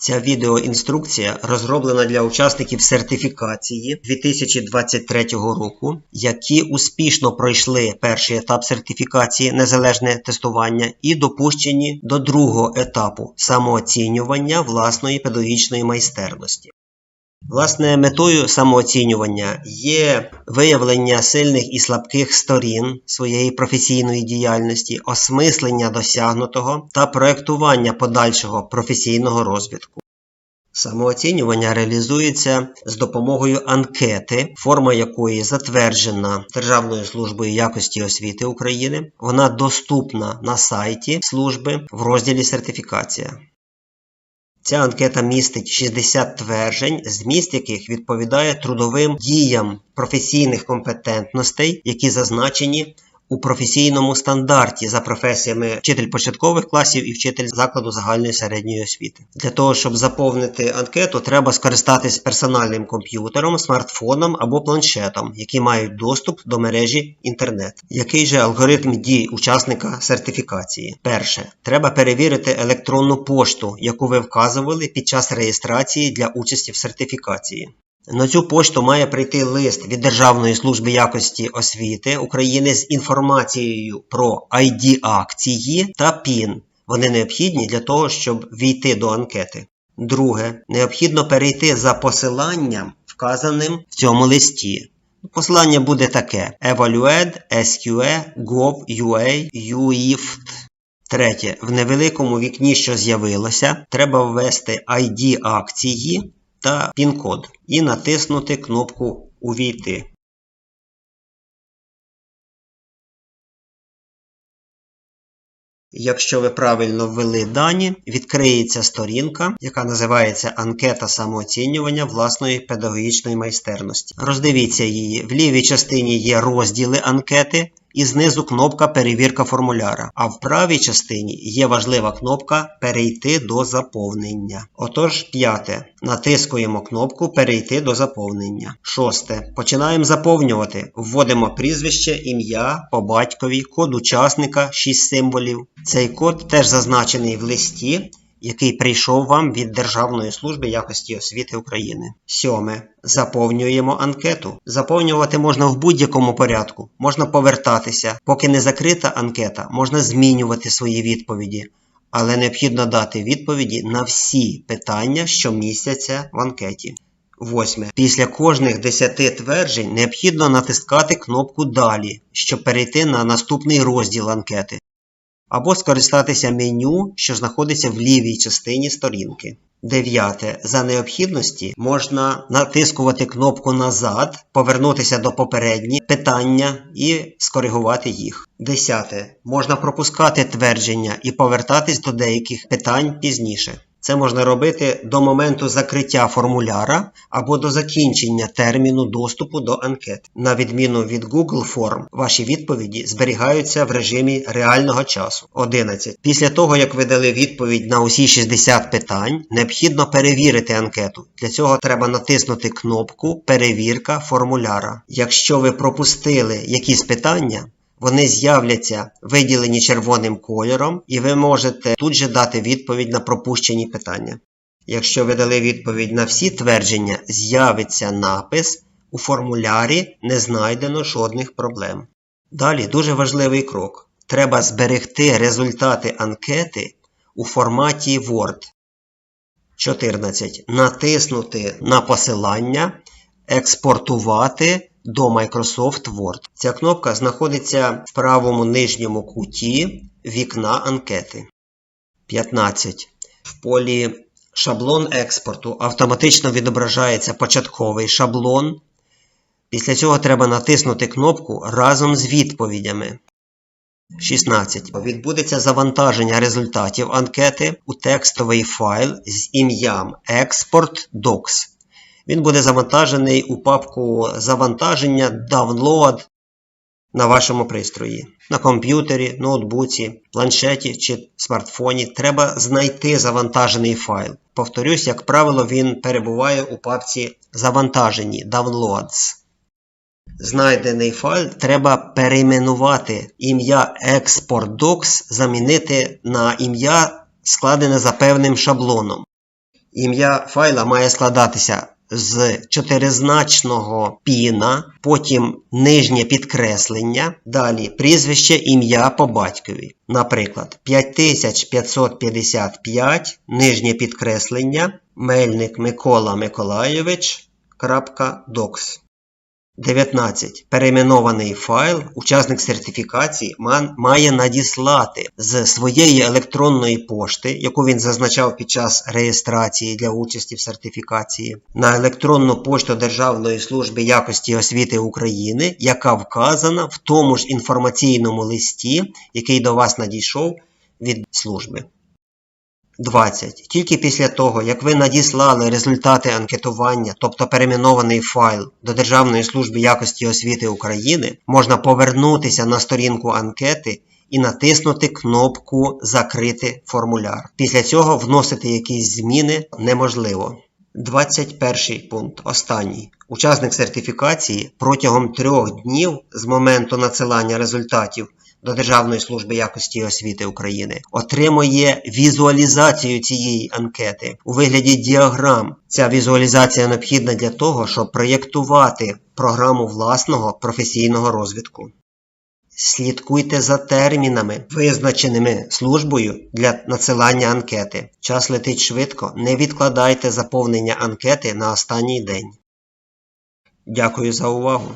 Ця відеоінструкція розроблена для учасників сертифікації 2023 року, які успішно пройшли перший етап сертифікації незалежне тестування і допущені до другого етапу самооцінювання власної педагогічної майстерності. Власне, метою самооцінювання є виявлення сильних і слабких сторін своєї професійної діяльності, осмислення досягнутого та проектування подальшого професійного розвитку. Самооцінювання реалізується з допомогою анкети, форма якої затверджена Державною службою якості освіти України. Вона доступна на сайті служби в розділі сертифікація. Ця анкета містить 60 тверджень, зміст яких відповідає трудовим діям професійних компетентностей, які зазначені у професійному стандарті за професіями вчитель початкових класів і вчитель закладу загальної середньої освіти. Для того, щоб заповнити анкету, треба скористатись персональним комп'ютером, смартфоном або планшетом, які мають доступ до мережі інтернет. Який же алгоритм дій учасника сертифікації? Перше, треба перевірити електронну пошту, яку ви вказували під час реєстрації для участі в сертифікації. На цю пошту має прийти лист від Державної служби якості освіти України з інформацією про ID акції та ПІН. Вони необхідні для того, щоб війти до анкети. Друге, необхідно перейти за посиланням, вказаним в цьому листі. Посилання буде таке: evaluate SQE. Третє, в невеликому вікні, що з'явилося, треба ввести ID акції та пін-код і натиснути кнопку Увійти. Якщо ви правильно ввели дані, відкриється сторінка, яка називається Анкета самооцінювання власної педагогічної майстерності. Роздивіться її. В лівій частині є розділи анкети, і знизу кнопка Перевірка формуляра. А в правій частині є важлива кнопка Перейти до заповнення. Отож, п'яте. Натискуємо кнопку Перейти до заповнення. Шосте. Починаємо заповнювати. Вводимо прізвище, ім'я по батькові, код учасника 6 символів. Цей код теж зазначений в листі який прийшов вам від Державної служби якості освіти України. Сьоме. Заповнюємо анкету. Заповнювати можна в будь-якому порядку, можна повертатися. Поки не закрита анкета, можна змінювати свої відповіді, але необхідно дати відповіді на всі питання, що містяться в анкеті. Восьме. Після кожних 10 тверджень необхідно натискати кнопку Далі, щоб перейти на наступний розділ анкети або скористатися меню, що знаходиться в лівій частині сторінки. Дев'яте. За необхідності можна натискувати кнопку назад, повернутися до попередні питання і скоригувати їх. Десяте. Можна пропускати твердження і повертатись до деяких питань пізніше. Це можна робити до моменту закриття формуляра або до закінчення терміну доступу до анкет. На відміну від Google Form, ваші відповіді зберігаються в режимі реального часу. 11. Після того, як ви дали відповідь на усі 60 питань, необхідно перевірити анкету. Для цього треба натиснути кнопку Перевірка формуляра. Якщо ви пропустили якісь питання, вони з'являться виділені червоним кольором, і ви можете тут же дати відповідь на пропущені питання. Якщо ви дали відповідь на всі твердження, з'явиться напис у формулярі не знайдено жодних проблем. Далі дуже важливий крок. Треба зберегти результати анкети у форматі Word. 14. Натиснути на посилання, експортувати до Microsoft Word. Ця кнопка знаходиться в правому нижньому куті вікна анкети. 15. В полі Шаблон експорту автоматично відображається початковий шаблон. Після цього треба натиснути кнопку разом з відповідями. 16. Відбудеться завантаження результатів анкети у текстовий файл з ім'ям Export Docs. Він буде завантажений у папку завантаження Download на вашому пристрої. На комп'ютері, ноутбуці, планшеті чи смартфоні треба знайти завантажений файл. Повторюсь, як правило, він перебуває у папці Завантажені Downloads. Знайдений файл треба перейменувати ім'я Export Docs, замінити на ім'я, складене за певним шаблоном. Ім'я файла має складатися з чотиризначного піна, потім нижнє підкреслення, далі прізвище ім'я по батькові. Наприклад, 5555, нижнє підкреслення, Мельник Микола Миколайович, крапка, докс. 19. Перейменований файл учасник сертифікації має надіслати з своєї електронної пошти, яку він зазначав під час реєстрації для участі в сертифікації, на електронну пошту Державної служби якості освіти України, яка вказана в тому ж інформаційному листі, який до вас надійшов від служби. 20. Тільки після того, як ви надіслали результати анкетування, тобто перейменований файл до Державної служби якості освіти України, можна повернутися на сторінку анкети і натиснути кнопку Закрити формуляр. Після цього вносити якісь зміни неможливо. 21 пункт. Останній. Учасник сертифікації протягом трьох днів з моменту надсилання результатів до Державної служби якості освіти України отримує візуалізацію цієї анкети у вигляді діаграм. Ця візуалізація необхідна для того, щоб проєктувати програму власного професійного розвитку. Слідкуйте за термінами, визначеними службою для надсилання анкети. Час летить швидко, не відкладайте заповнення анкети на останній день. Дякую за увагу!